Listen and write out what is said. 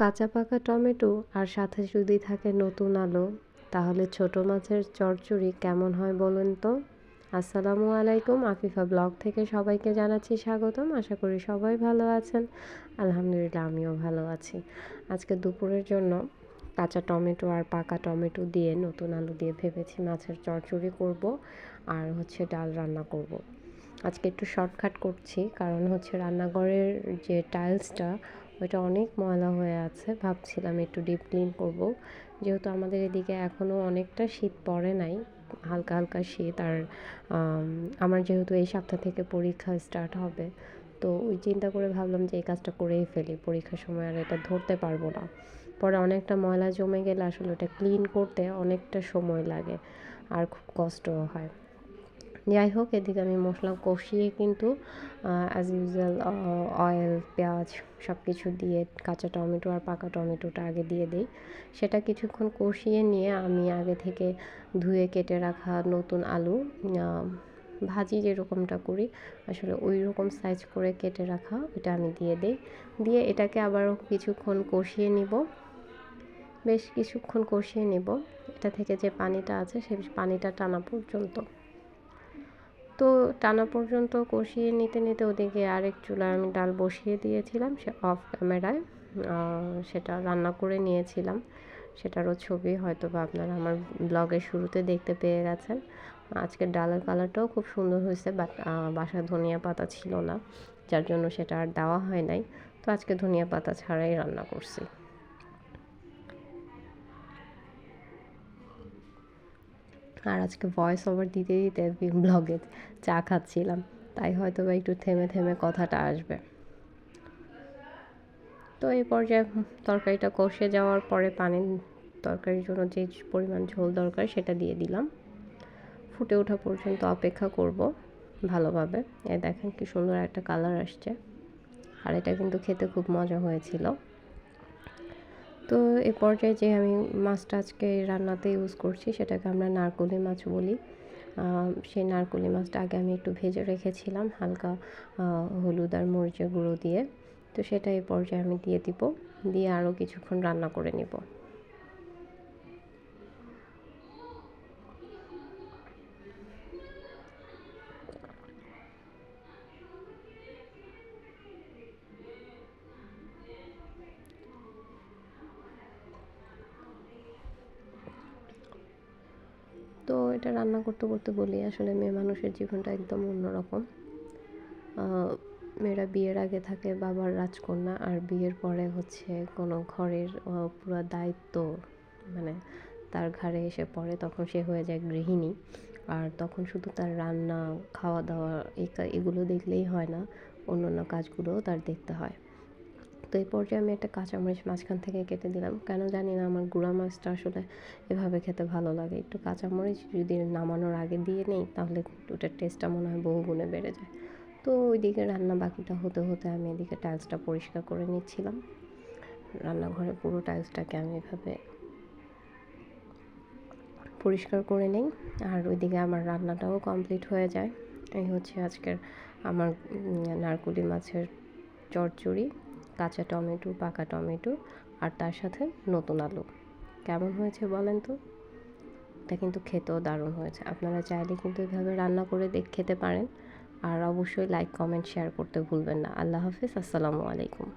কাঁচা পাকা টমেটো আর সাথে যদি থাকে নতুন আলু, তাহলে ছোট মাছের চচ্চড়ি কেমন হয় বলুন তো? আসসালামু আলাইকুম, আফিফা ব্লগ থেকে সবাইকে জানাচ্ছি স্বাগতম, আশা করি সবাই ভালো আছেন। আলহামদুলিল্লাহ, আমিও ভালো আছি। আজকে দুপুরের জন্য কাঁচা টমেটো আর পাকা টমেটো দিয়ে, নতুন আলু দিয়ে ভেবেছি মাছের চচ্চড়ি করব আর হচ্ছে ডাল রান্না করব। আজকে একটু শর্টকাট করছি, কারণ হচ্ছে রান্নাঘরের যে টাইলসটা ওইটা অনেক ময়লা হয়ে আছে, ভাবছিলাম একটু ডিপ ক্লিন করব। যেহেতু আমাদের এদিকে এখনও অনেকটা শীত পড়ে নাই, হালকা হালকা শীত আর আমার যেহেতু এই সপ্তাহ থেকে পরীক্ষা স্টার্ট হবে, তো ওই চিন্তা করে ভাবলাম যে এই কাজটা করেই ফেলি, পরীক্ষার সময় আর এটা ধরতে পারব না। পরে অনেকটা ময়লা জমে গেলে আসলে ওটা ক্লিন করতে অনেকটা সময় লাগে, আর খুব কষ্টও হয়। যাই হোক, এদিকে আমি মশলা কষিয়ে কিন্তু অ্যাজ ইউজুয়াল অয়েল পেঁয়াজ সব কিছু দিয়ে কাঁচা টমেটো আর পাকা টমেটোটা আগে দিয়ে দিই। সেটা কিছুক্ষণ কষিয়ে নিয়ে আমি আগে থেকে ধুয়ে কেটে রাখা নতুন আলু ভাজি যেরকমটা করি, আসলে ওই রকম সাইজ করে কেটে রাখা ওটা আমি দিয়ে দিই। দিয়ে এটাকে আবারও কিছুক্ষণ কষিয়ে নিব। বেশ কিছুক্ষণ কষিয়ে নেব। এটা থেকে যে পানিটা আছে সেই পানিটা টানা পর্যন্ত। তো টানা পর্যন্ত কষিয়ে নিতে নিতে ওদিকে আরেক চুলায় আমি ডাল বসিয়ে দিয়েছিলাম, সে অফ ক্যামেরায় সেটা রান্না করে নিয়েছিলাম। সেটারও ছবি হয়তো বা আপনারা আমার ব্লগের শুরুতে দেখতে পেয়ে গেছেন। আজকের ডালের কালারটাও খুব সুন্দর হয়েছে বাট বাসা ধনিয়া পাতা ছিল না, যার জন্য সেটা আর দেওয়া হয় নাই। তো আজকে ধনিয়া পাতা ছাড়াই রান্না করছি। আর আজকে ভয়েস ওভার দিতে দিতে ব্লগে চা খাচ্ছিলাম। তাই হয়তো বা একটু থেমে থেমে কথাটা আসবে। তো এই পর্যায়ে তরকারিটা কষে যাওয়ার পরে পানি তরকারির জন্য যে পরিমাণ ঝোল দরকার সেটা দিয়ে দিলাম। ফুটে ওঠা পর্যন্ত অপেক্ষা করব ভালোভাবে। এ দেখেন কি সুন্দর একটা কালার আসছে। আর এটা কিন্তু খেতে খুব মজা হয়েছিল। তো এ পর্যায়ে যে আমি মাছটা আজকে রান্নাতে ইউজ করছি, সেটাকে আমরা নারকলি মাছ বলি। সেই নারকলি মাছটা আগে আমি একটু ভেজে রেখেছিলাম, হালকা হলুদ আর মরিচের গুঁড়ো দিয়ে। তো সেটা এ পর্যায়ে আমি দিয়ে দিব, দিয়ে আরও কিছুক্ষণ রান্না করে নেব। এটা রান্না করতে করতে বলি, আসলে মেয়ে মানুষের জীবনটা একদম অন্যরকম। মেয়েরা বিয়ের আগে থাকে, বাবার রাজকন্যা, আর বিয়ের পরে হচ্ছে কোনো ঘরের পুরো দায়িত্ব মানে তার ঘাড়ে এসে পড়ে, তখন সে হয়ে যায় গৃহিণী। আর তখন শুধু তার রান্না খাওয়া দাওয়া এগুলো দেখলেই হয় না অন্য অন্য কাজগুলোও তার দেখতে হয়। তো এই পর্যায়ে আমি একটা কাঁচামরিচ মাঝখান থেকে কেটে দিলাম। কেন জানি না আমার গুঁড়া মাছটা আসলে এভাবে খেতে ভালো লাগে। একটু কাঁচামরিচ যদি নামানোর আগে দিয়ে নেই, তাহলে ওটার টেস্টটা মনে হয় বহু গুণে বেড়ে যায়। তো ওইদিকে রান্না বাকিটা হতে হতে আমি এদিকে টাইলসটা পরিষ্কার করে নিচ্ছিলাম। রান্নাঘরে পুরো টাইলসটাকে আমি এভাবে পরিষ্কার করে নিই। আর ওইদিকে আমার রান্নাটাও কমপ্লিট হয়ে যায়। এই হচ্ছে আজকের আমার নারকুলি মাছের চচ্চড়ি। কাঁচা টমেটো, পাকা টমেটো আর তার সাথে নতুন আলু। কেমন হয়েছে বলেন তো? এটা কিন্তু খেতেও দারুণ হয়েছে। আপনারা চাইলে কিন্তু এভাবে রান্না করে দেখ, খেতে পারেন। আর অবশ্যই লাইক কমেন্ট শেয়ার করতে ভুলবেন না। আল্লাহ হাফিজ। আসসালামু আলাইকুম।